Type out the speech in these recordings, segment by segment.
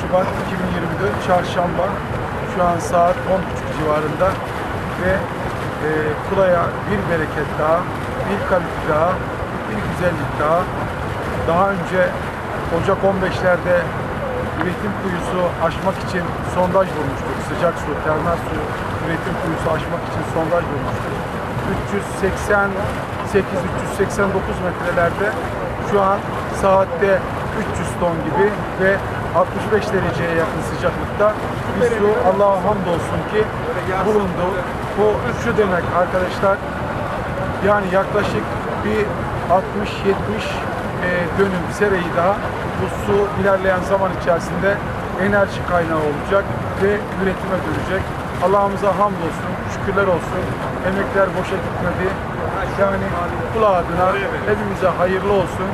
Şubat 2024 Çarşamba. Şu an saat 10.30 civarında ve e, Kula'ya bir bereket daha, bir kalite daha, bir güzellik daha. Daha önce Ocak 15'lerde üretim kuyusu aşmak için sondaj vurmuştuk. Sıcak su, termal su üretim kuyusu aşmak için sondaj vurmuştuk. 388-389 metrelerde şu an saatte 300 ton gibi ve 65 dereceye yakın sıcaklıkta bir su Allah'a hamdolsun ki bulundu. Bu şu demek arkadaşlar yani yaklaşık bir 60-70 e, dönüm sereyi daha bu su ilerleyen zaman içerisinde enerji kaynağı olacak ve üretime dönecek. Allah'ımıza hamdolsun, şükürler olsun. Emekler boşa gitmedi. Yani kula adına hepimize hayırlı olsun.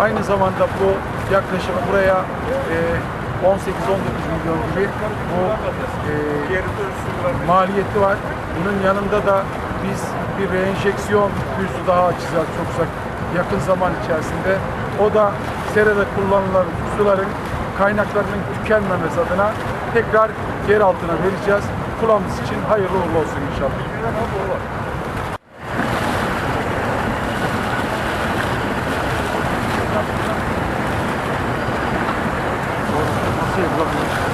Aynı zamanda bu yaklaşık buraya e, 18-19 milyon gibi bu e, maliyeti var. Bunun yanında da biz bir reenjeksiyon kuyusu daha açacağız çok yakın zaman içerisinde. O da serada kullanılan suların kaynaklarının tükenmemesi adına tekrar yer altına vereceğiz. Kulağımız için hayırlı uğurlu olsun inşallah. Sim,